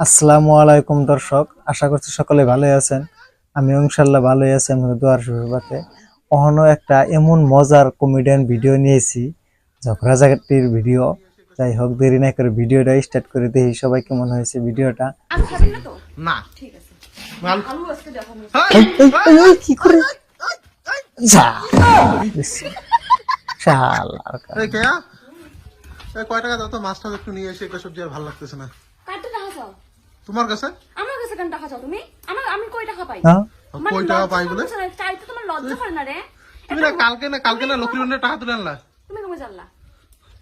আসসালামু আলাইকুম দর্শক আশা করছি সকলে ভালোই আছেন। আমি ইনশাল্লাহ ভালোই আছি আমাদের দোয়ার সুবাতে অহনো একটা এমন মজার কমেডিয়ান ভিডিও নিয়েছি ঝগড়াঝাটির ভিডিও যাই হোক দেরি না করে ভিডিওটা স্টার্ট করে দেখি সবাই কেমন হয়েছে ভিডিওটা না। কি করে? কেয়া এই কয় টাকা দাও তো মাছটা একটু নিয়ে এসে এটা সবজি আর ভালো লাগতেছে না। তোমার কাছে? আমার কাছে কেন টাকা চাও তুমি? আমার আমি কই টাকা পাই? হ্যাঁ? কই টাকা পাই বলে? না, চাইতে তোমার লজ্জা করে না রে? তুমি না কালকে না কালকে না লক্ষ্মী ভান্ডারের টাকা তুলে আনলা? তুমি কমে জানলা?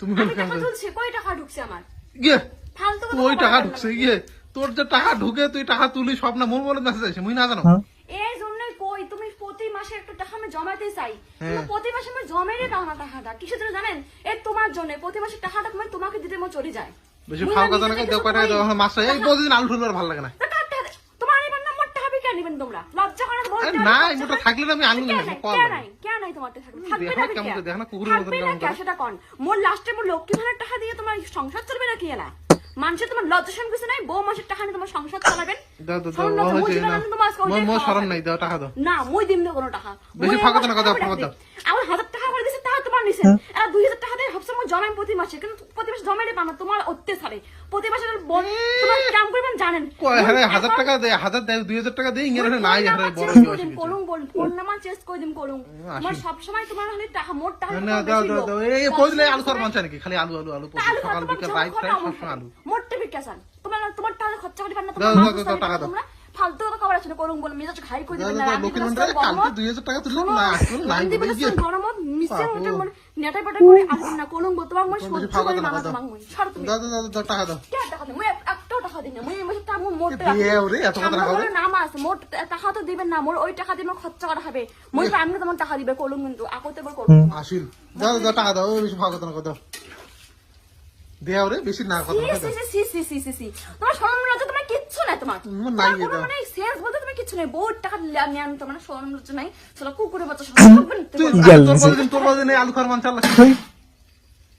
তুমি টাকা তুলছি কই টাকা ঢুকছে আমার? গিয়ে ফালতু কথা ওই টাকা ঢুকছে? গিয়ে তোর যে টাকা ঢুকে তুই টাকা তুলি সব না মোর বলে মেসেজ আসে মুই না জানো? হ্যাঁ? এই জন্যই কই তুমি প্রতি মাসে একটা টাকা আমি জমাতে চাই। হ্যাঁ। তুমি প্রতি মাসে আমি জমেরে দাও না টাকাটা কিসের জন্য জানেন? এই তোমার জন্য প্রতি মাসে টাকাটা তুমি তোমাকে দিতে মো চলে যায়। বেশি খাওয়া কথা না দেও কয় টাকা কিছু দাও। মাছটা এই প্রতিদিন আলু ঠুলো ভালো লাগে না হবে। তোমার নিবেন না মোট টাকা বিকে নিবেন তোমরা লজ্জা করে না, হবে, না, লজ্জা মোটা থাকলে আমি আলু কে নিবো, নাই, কল নাই। নাই, কে নাই তোমার টাকা? থাকবে দেখো না কেমন দেখো না কুকুরের থাকবে না কেমন করে। সেটা কোন? মোর লাস্টে মোর লক্ষ্মী ভাণ্ডার টাকা দিয়ে তোমার সংসার চলবে না কি এলা? মানুষের তোমার লজ্জা শরম কিছু নাই বউ মাসের টাকা নিয়ে তোমার সংসার চালাবেন দাও দাও দাও না না ওইটাই শরম নাই দাও টাকা দাও না মুই দিম না কোনো টাকা বেশি ফাঁকা না, কথা, দাও। আমার হাজার টাকা করে দিছে তা তোমার নিছে আর দুই হাজার টাকা দিয়ে ভাবছ মুই প্রতি মাসে কিন্তু প্রতি মাসে জমাই পাবো তোমার অত্যাচারে। প্রতি মাসে তোমার কাম করবেন জানেন। কয় হ্যাঁ মুই হাজার টাকা দেয় হাজার দেয় দুই হাজার টাকা দেয় ইংরেজি নাই ফোন হারে চেঞ্জ ফোন নাম্বার করে দিম, করুম। আসি। সবসময় তোমার হলে টাকা- মোট টাকা না দাও দাও দাও এই প্রতিদিন আলু খাওয়ার নাকি? খালি আলু আলু আলু সকাল তোমার বিকাল রাইট খাও সবসময় আলু। মোটে বিকাশান। তোমার তোমার টাকা খরচা করে পান না, দাও, তোমার দাও, মানুষ দাও, থাকে টাকা দাও। তোমরা ফালতু কথা কবার না, করুম বলে মেজাজ ঘাই করে দাও, দিবেন না, দাও, গরমত, কালকে 2000 টাকা তুললে শোনো, না, আসল নাই, রান্দি বলে দিবস গিয়ে। গরমত, মিশে বাপু। উঠে মনে- নেটাই পেটাই করে আসবেন না, করুম বলে, মনে বেশি সহ্য করে মানা দাও। তোমার মনে। তুমি। দাও দাও দাও, দাও টাকা দাও কে টাকা দেবে? মুই একটাও টাকা দিই না, মুই মোট টাকা ওরে, এত আমার হবে? নাম আছে, মোট টাকা তো দিবেন না, মোর ওই টাকা দিয়ে মোর খরচা করা হবে। মুই তো এমনি তোমার টাকা দিবে, করুম কিন্তু, আকতে এবার করুম। আসিল দাও দাও টাকা দাও বেশি কথা না দাও দেও বেশি না কথা সি, সি, সি, সি, সি, শরম তোমার কিচ্ছু নাই তোমার। মানে sense বলতে তোমার কিচ্ছু নাই। বহুত টাকা লে- নেন তোমার লজ্জা নাই। সেটা কুকুরের বাচ্চা তোর তোর আলু খাওয়ার মন চাল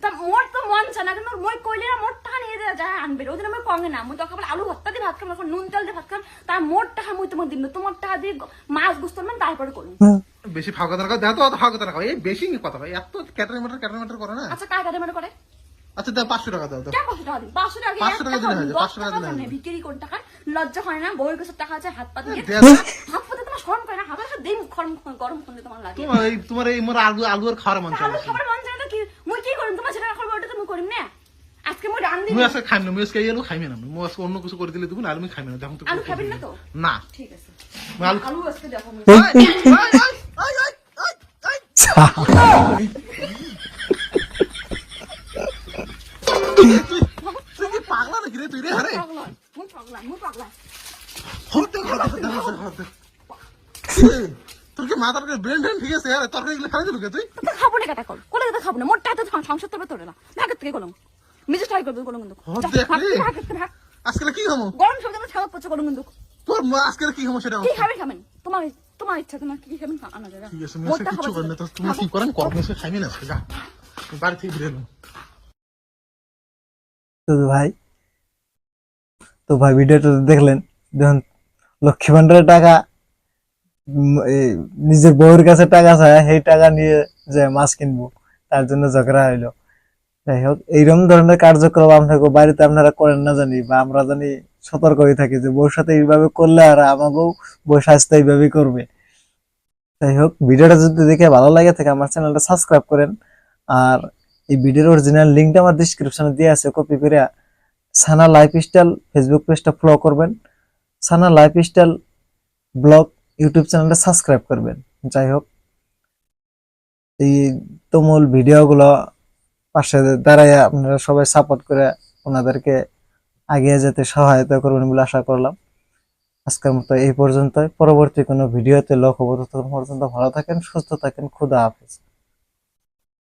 তা মোর তো মন চায় না কিন্তু মই কইলে না মোর টাকা নিয়ে দেয়া যায় আনবে ওদিন আমি কঙ্গে না মুই তো কেবল আলু ভর্তা দিয়ে ভাত খাম এখন নুন তেল দিয়ে ভাত খাম তার মোর টাকা মুই তোমার দিন তোমার টাকা দিয়ে মাছ গুস্ত মানে তারপরে করুন হ্যাঁ। বেশি ফাঁকা কও, দেখো তো অত ফাঁকা কও। এই বেশি কথা কয় এত ক্যাটারি ম্যাটার ক্যাটারি ম্যাটার করে না। আচ্ছা কার কাটে মেরে করে আচ্ছা দাও পাঁচশো টাকা দাও কেন পাঁচশো টাকা দিন পাঁচশো টাকা দিয়ে 500 টাকা দিলে হয়ে যায়, দশ 500 টাকা দিলে টাকা হয়ে বিক্রি কোন টাকা লজ্জা হয় না বউয়ের কাছে টাকা আছে হাত পাতে দিয়ে হাত পাতে তোমার শরম করে না হাতের সাথে দিন গরম গরম করলে তোমার লাগে তোমার এই তোমার এই মোর আলু আলু আর খাওয়ার মন চাল আলু খাবার মন চায় কি মুই কি করিম তোমার ছেলে খাবার ওটা তুমি করিম না আজকে মুই রান দিন মুই আজকে খাইম না মুই আজকে এই আলু না মুই আজকে অন্য কিছু করে দিলে তুমি আলু আমি খাইমি না তো আলু খাবেন না তো না ঠিক আছে আলু আলু আজকে দেখো আমি। এই, এই, এই, আই, আই, আই, আই, আই, আই। যা। তুই কি পাগলা নাকি রে? তুই রে আরে। মুই পাগলা, মুই পাগলা। হতে হতে হতে হতে তোর কি মাথার ব্রেন ট্রেন ঠিক আছে? আরে তরকারি গুলো খাই দিলু তুই? তো তো খাব না কেটা কর কোলে তো খাব না। মোট তো সংসার তবে তোরে না। ভাগের থেকে গলম মিজে ট্রাই করবে কিন্তু। আজকে কি খামো গরম সব জায়গায় ছাগল গলম কিন্তু তোর আজকে কি খামো সেটা কি খাবেন খাবেন? তোমার তোমার ইচ্ছা তোমার কি খাবেন? আনা যাবে। ঠিক আছে আমি মোট আজকে টাকা কিছু করেন না তুমি কি করেন? না বাড়ি থেকে তো ভাই তো ভাই ভিডিওটা দেখলেন যখন লক্ষ্মী ভান্ডারের টাকা নিজের বউয়ের কাছে টাকা চায়, সেই টাকা নিয়ে যে মাছ কিনবো, তার জন্য ঝগড়া হইল। যাই হোক, এইরকম ধরনের কার্যক্রম আপনাকে বাড়িতে আপনারা করেন না জানি, বা আমরা জানি সতর্ক হয়ে থাকি যে বউর সাথে এইভাবে করলে আর আমাকেও বউ স্বাস্থ্য এইভাবেই করবে। যাই হোক, ভিডিওটা যদি দেখে ভালো লাগে থাকে, আমার চ্যানেলটা সাবস্ক্রাইব করেন, আর এই ভিডিওর অরিজিনাল লিঙ্কটা আমার ডিসক্রিপশনে দিয়ে আছে কপি করে সানা লাইফস্টাইল ফেসবুক পেজটা ফলো করবেন। সানা লাইফস্টাইল ব্লগ ইউটিউব চ্যানেলটা সাবস্ক্রাইব করবেন। যাই হোক, এই তুমুল ভিডিওগুলো পাশে দাঁড়ায় আপনারা সবাই সাপোর্ট করে ওনাদেরকে এগিয়ে যেতে সহায়তা করবেন বলে আশা করলাম। আজকের মতো এই পর্যন্ত পরবর্তী কোনো ভিডিওতে লক্ষ্য পর্যন্ত ভালো থাকেন, সুস্থ থাকেন, খুদা হাফেজ।